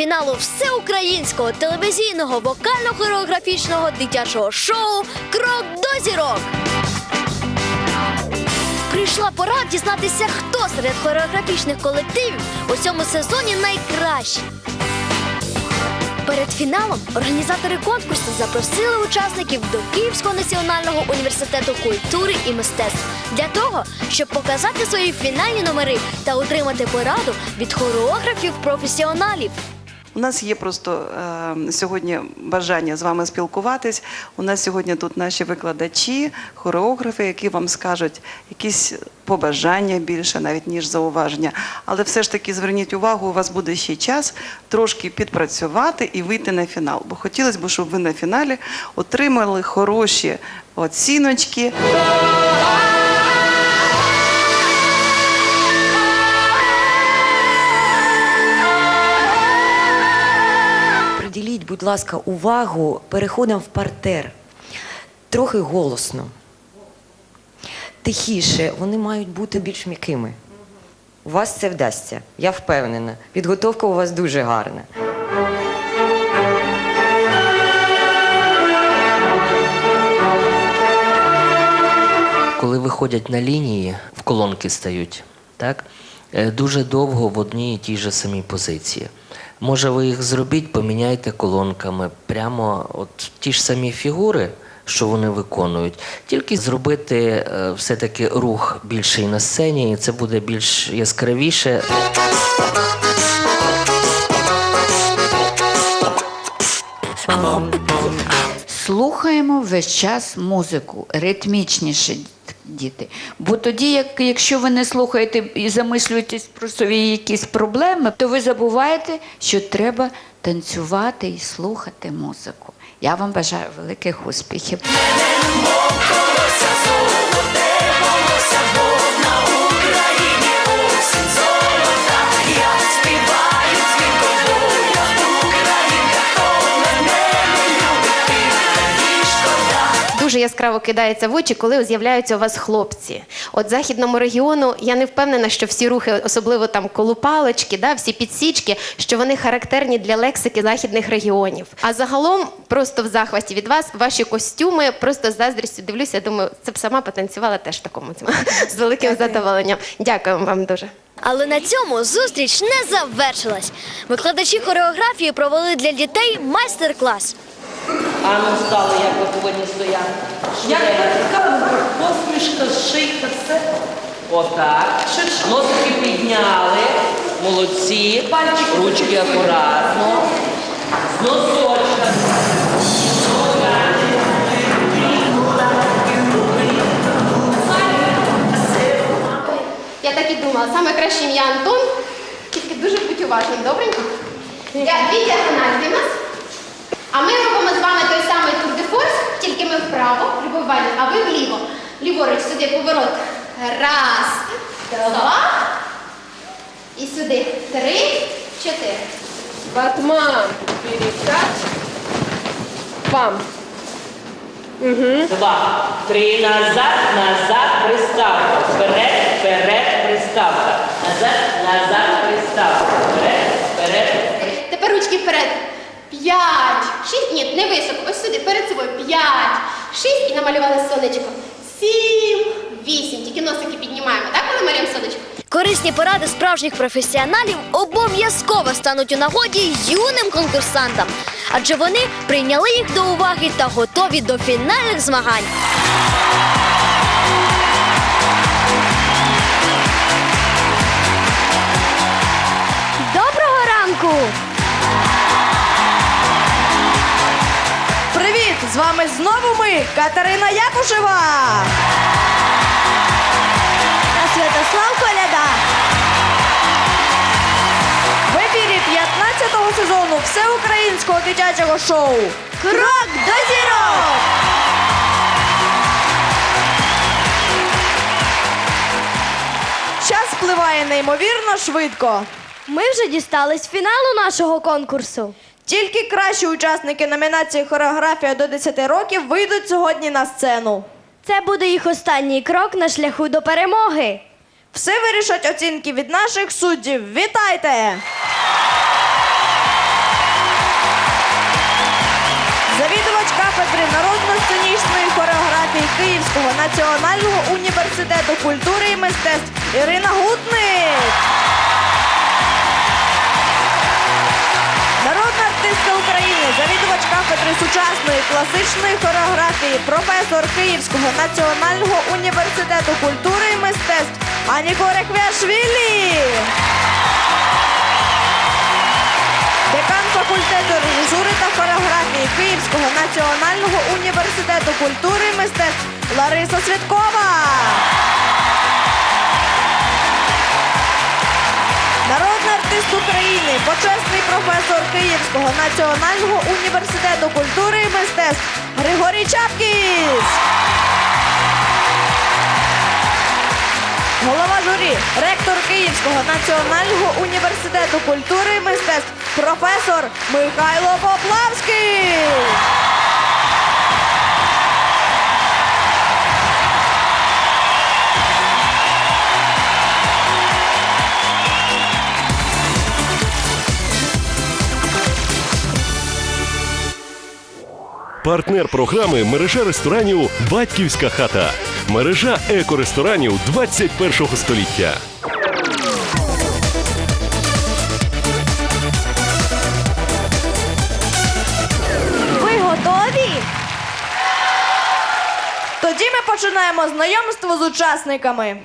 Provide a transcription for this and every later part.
фіналу всеукраїнського телевізійного вокально-хореографічного дитячого шоу Крок до зірок. Прийшла пора дізнатися, хто серед хореографічних колективів у цьому сезоні найкращий. Перед фіналом організатори конкурсу запросили учасників до Київського національного університету культури і мистецтв для того, щоб показати свої фінальні номери та отримати пораду від хореографів-професіоналів. У нас є просто е, сьогодні бажання з вами спілкуватись. У нас сьогодні тут наші викладачі, хореографи, які вам скажуть якісь побажання більше, навіть ніж зауваження. Але все ж таки зверніть увагу, у вас буде ще час трошки підпрацювати і вийти на фінал. Бо хотілося б, щоб ви на фіналі отримали хороші оціночки. Будь ласка, увагу переходом в партер. Трохи голосно. Тихіше, вони мають бути більш м'якими. У вас це вдасться, я впевнена. Підготовка у вас дуже гарна. коли виходять на лінії, в колонки стають, так? е, Дуже довго в одній і тій же самій позиції. Може, ви їх зробіть, поміняйте колонками. Прямо от ті ж самі фігури, що вони виконують, тільки зробити е, все-таки рух більший на сцені, і це буде більш яскравіше. Слухаємо весь час музику, ритмічніше діти. Бо тоді, як, якщо ви не слухаєте і замислюєтесь про свої якісь проблеми, то ви забуваєте, що треба танцювати і слухати музику. Я вам бажаю великих успіхів. Дуже яскраво кидається в очі, коли з'являються у вас хлопці. От західному регіону я не впевнена, що всі рухи, особливо там колупалочки, да, всі підсічки, що вони характерні для лексики західних регіонів. А загалом, просто в захваті від вас, ваші костюми, просто з заздрістю дивлюся. Думаю, це б сама потанцювала теж в такому з великим задоволенням. Дякую вам дуже. Але на цьому зустріч не завершилась. Викладачі хореографії провели для дітей майстер-клас. А ну стали, як ви повинні стояти. Як така посмішка, шийка, все. Отак. Носики підняли. Молодці. Ручки акуратно. З носочка. Я так і думала, саме краще ім'я Антон, тільки дуже будь уважним, добренько? Я дві діагональні в нас. А ми робимо з вами той самий тур де форс, тільки ми вправо, прибували, а ви вліво. Ліворуч сюди поворот. Раз, два. І сюди. Три, чотири. Батман, перекат. Пам. Два. Три. Назад, назад, приставка. Вперед, вперед, приставка. Назад, назад, приставка. Вперед, вперед. Тепер ручки вперед. П'ять. Шість. Ні, не високо. Ось сюди, перед собою. П'ять. Шість і намалювали сонечко. Сім. Вісім. Тільки носики піднімаємо, так, коли малюємо сонечко? Корисні поради справжніх професіоналів обов'язково стануть у нагоді юним конкурсантам, адже вони прийняли їх до уваги та готові до фінальних змагань. Доброго ранку! З вами знову ми, Катерина Якушева. Та Святослав Коляда. В ефірі 15-го сезону всеукраїнського дитячого шоу Крок до зірок! Час спливає неймовірно швидко. Ми вже дістались фіналу нашого конкурсу. Тільки кращі учасники номінації Хореографія до 10 років вийдуть сьогодні на сцену. Це буде їх останній крок на шляху до перемоги. Все вирішать оцінки від наших суддів. Вітайте! Завідувач кафедри народно-сценічної хореографії Київського національного університету культури і мистецтв Ірина Гутник. Народна артистка України, завідувач кафедри сучасної класичної хореографії, професор Київського національного університету культури і мистецтв Аніко Реквяшвілі. Декан факультету режисури та хореографії Київського національного університету культури і мистецтв Лариса Святкова. Народний артист України, почесний професор Київського національного університету культури і мистецтв Григорій Чапкіс. Голова журі, ректор Київського національного університету культури і мистецтв, професор Михайло Поплавський. Партнер програми мережа ресторанів Батьківська хата. Мережа екоресторанів 21-го століття. Ви готові? Тоді ми починаємо знайомство з учасниками.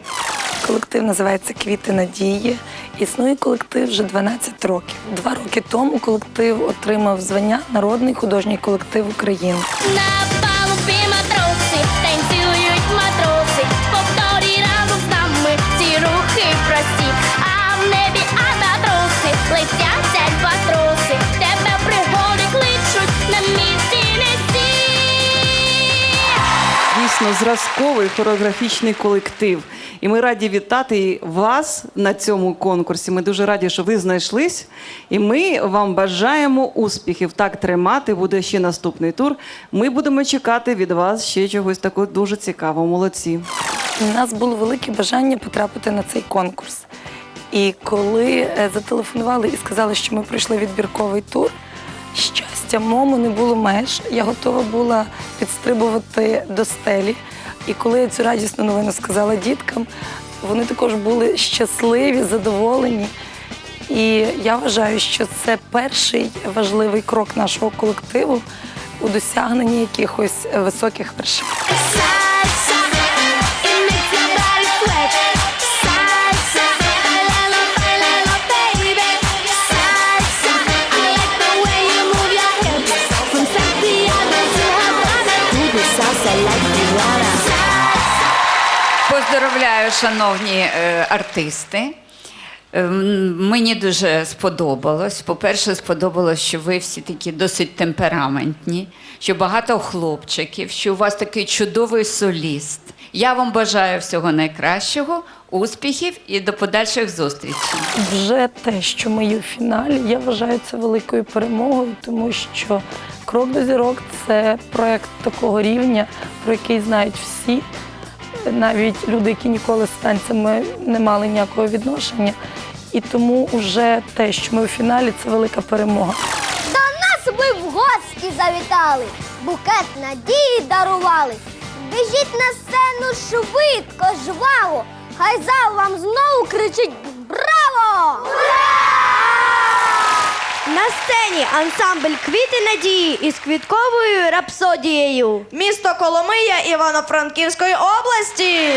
Колектив називається Квіти Надії. Існує колектив вже 12 років. Два роки тому колектив отримав звання Народний художній колектив України. На палубі матроси, танцюють матроси, повторі разом з нами ці рухи прості. А в небі альбатроси, летять альбатроси, тебе пригоди кличуть на місці не. Дійсно зразковий хореографічний колектив. І ми раді вітати вас на цьому конкурсі. Ми дуже раді, що ви знайшлись. І ми вам бажаємо успіхів. Так тримати буде ще наступний тур. Ми будемо чекати від вас ще чогось такого дуже цікавого. Молодці. У нас було велике бажання потрапити на цей конкурс. І коли е, зателефонували і сказали, що ми пройшли відбірковий тур, щастя мому не було меж. Я готова була підстрибувати до стелі. І коли я цю радісну новину сказала діткам, вони також були щасливі, задоволені. І я вважаю, що це перший важливий крок нашого колективу у досягненні якихось високих вершин. Salsa, it makes Поздоровляю, шановні е, артисти. Ем, Мені дуже сподобалось. По-перше, сподобалось, що ви всі такі досить темпераментні, що багато хлопчиків, що у вас такий чудовий соліст. Я вам бажаю всього найкращого, успіхів і до подальших зустрічей. Вже те, що ми є в фіналі, я вважаю це великою перемогою, тому що крок до зірок це проект такого рівня, про який знають всі. Навіть люди, які ніколи з танцями не мали ніякого відношення. І тому вже те, що ми у фіналі, це велика перемога. До нас ви в гості завітали, букет надії дарували. Біжіть на сцену швидко, жваво, хай зал вам знову кричить Браво! На сцені ансамбль Квіти надії із квітковою рапсодією. Місто Коломия Івано-Франківської області.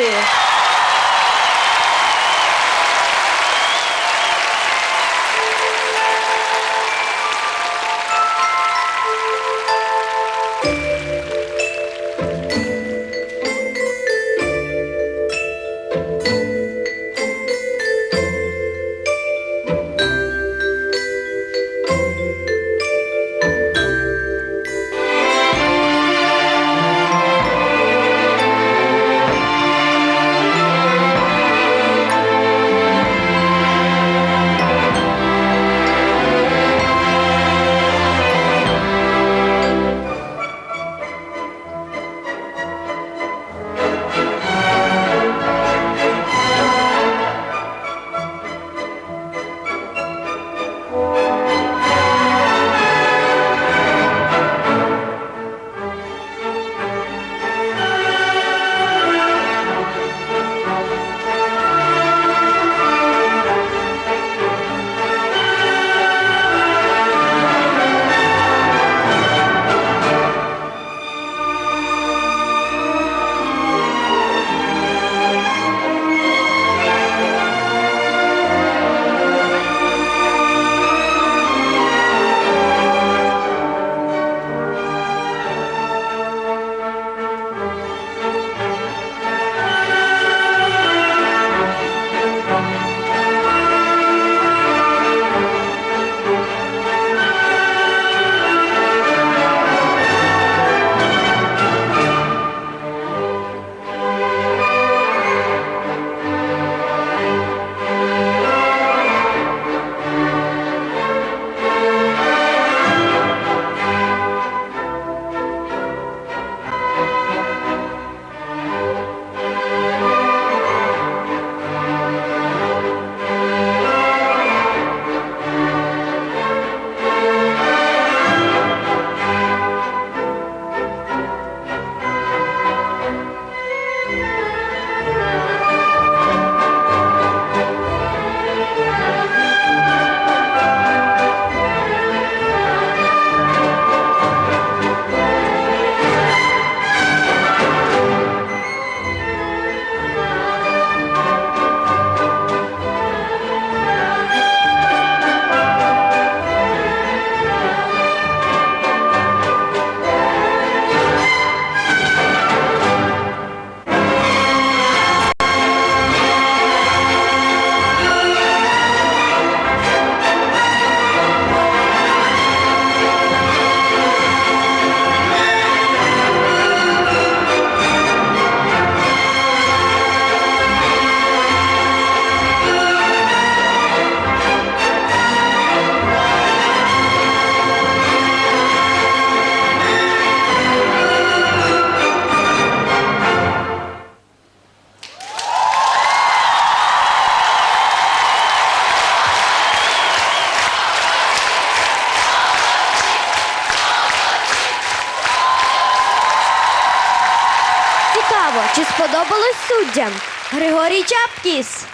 Григорій Чапкіс.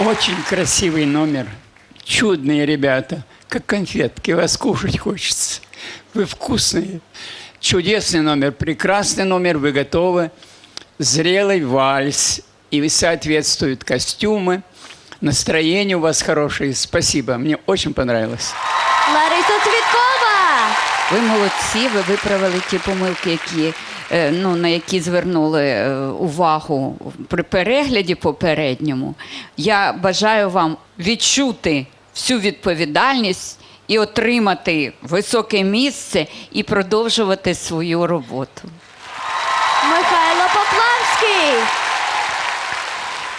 Очень красивый номер. Чудные ребята. Как конфетки. Вас кушать хочется. Вы вкусные. Чудесный номер. Прекрасный номер. Вы готовы. Зрелый вальс. И соответствуют костюмы. Настроение у вас хорошее. Спасибо. Мне очень понравилось. Лариса Цвіткова. Ви молодці, ви виправили ті помилки, які, е, ну, на які звернули е, увагу при перегляді попередньому. Я бажаю вам відчути всю відповідальність і отримати високе місце і продовжувати свою роботу. Михайло Поплавський.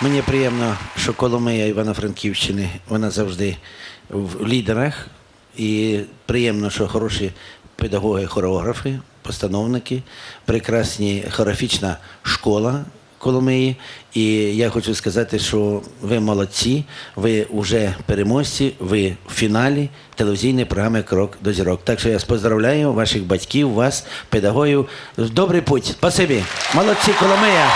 Мені приємно, що Коломия Івано-Франківщини вона завжди в лідерах. І приємно, що хороші педагоги, хореографи, постановники, прекрасні хореографічна школа Коломиї. І я хочу сказати, що ви молодці, ви вже переможці, ви в фіналі телевізійної програми Крок до зірок. Так що я поздравляю ваших батьків, вас, педагогів. Добрий путь. Спасибі. Молодці, Коломия.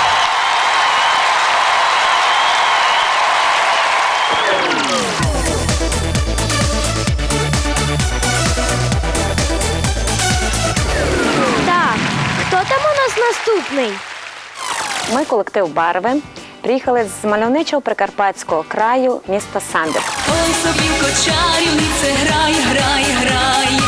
Ми колектив Барви. Приїхали з мальовничого прикарпатського краю міста Сандик. Ой, собінко чарівнице, грай, грай, грай,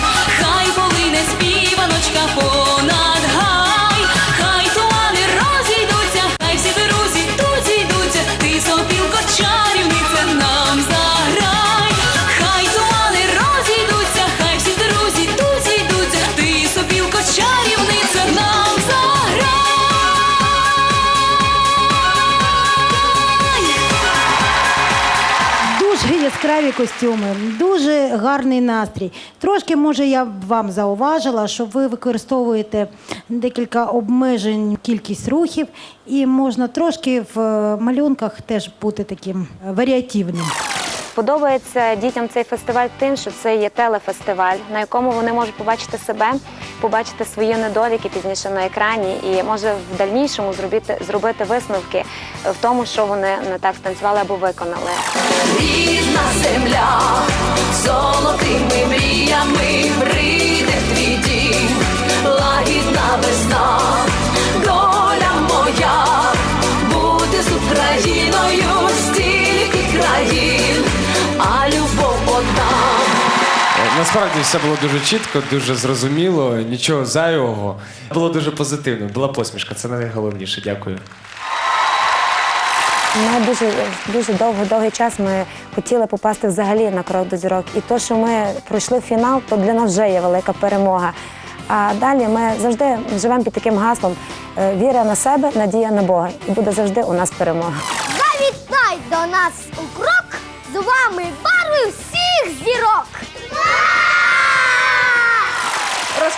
костюми, дуже гарний настрій. Трошки, може, я б вам зауважила, що ви використовуєте декілька обмежень кількість рухів, і можна трошки в е, малюнках теж бути таким е, варіативним. Подобається дітям цей фестиваль тим, що це є телефестиваль, на якому вони можуть побачити себе, побачити свої недоліки пізніше на екрані, і може в дальнішому зробити, зробити висновки в тому, що вони не так станцювали або виконали. Рідна земля, золотими мріями прийде твій дім, лагідна Насправді все було дуже чітко, дуже зрозуміло, нічого зайвого. Було дуже позитивно, була посмішка, це найголовніше. Дякую. Ми дуже дуже довго довгий час ми хотіли попасти взагалі на крок до зірок. І то, що ми пройшли фінал, то для нас вже є велика перемога. А далі ми завжди живемо під таким гаслом е, віра на себе, надія на Бога. І буде завжди у нас перемога. Завітай до нас у крок з вами барви всіх зірок.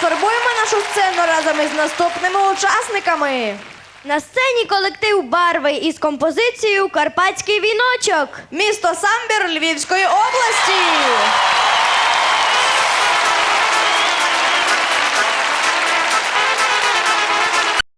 Розфарбуємо нашу сцену разом із наступними учасниками. На сцені колектив барви із композицією Карпатський віночок. Місто Самбір Львівської області.